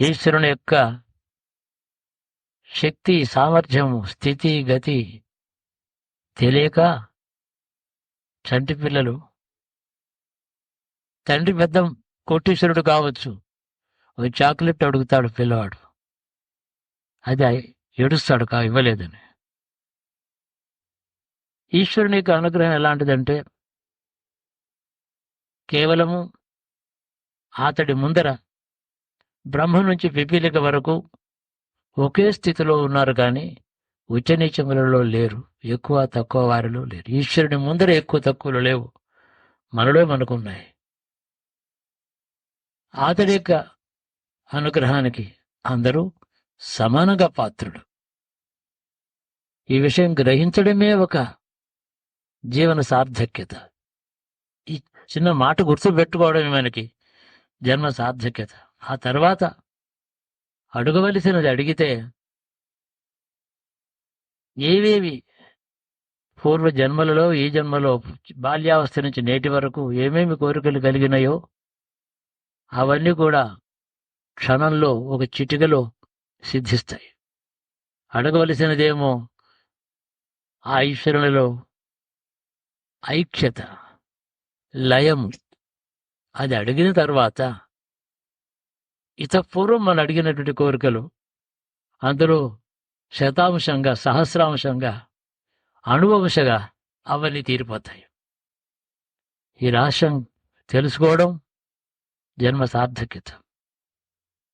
ఈశ్వరుని యొక్క శక్తి సామర్థ్యము స్థితి గతి తెలియక చంటి పిల్లలు తండ్రి పెద్ద కోటీశ్వరుడు కావచ్చు. ఒక చాక్లెట్ అడుగుతాడు పిల్లవాడు. అది ఏడుస్తాడు కా ఇవ్వలేదని. ఈశ్వరుని యొక్క అనుగ్రహం ఎలాంటిదంటే కేవలము అతడి ముందర బ్రహ్మ నుంచి పిపీలిక వరకు ఒకే స్థితిలో ఉన్నారు కానీ ఉచ్చనీచములలో లేరు. ఎక్కువ తక్కువ వారిలో లేరు. ఈశ్వరుని ముందర ఎక్కువ తక్కువలు లేవు. మనలో మనకున్నాయి. అతడి యొక్క అనుగ్రహానికి అందరూ సమానంగా పాత్రుడు ఈ విషయం గ్రహించడమే ఒక జీవన సార్థక్యత. ఈ చిన్న మాట గుర్తు పెట్టుకోవడమే మనకి జన్మ సార్థక్యత. ఆ తర్వాత అడగవలసినది అడిగితే ఏవేవి పూర్వ జన్మలలో ఈ జన్మలో బాల్యావస్థ నుంచి నేటి వరకు ఏమేమి కోరికలు కలిగినాయో అవన్నీ కూడా క్షణంలో ఒక చిటికలో సిద్ధిస్తాయి. అడగవలసినదేమో ఆ ఈశ్వరులలో ఐక్యత లయము. అది అడిగిన తర్వాత ఇతపూర్వం మనం అడిగినటువంటి కోరికలు అందులో శతాంశంగా సహస్రాంశంగా అణువంశగా అవన్నీ తీరిపోతాయి. ఈ రహస్యం తెలుసుకోవడం జన్మ సార్థక్యత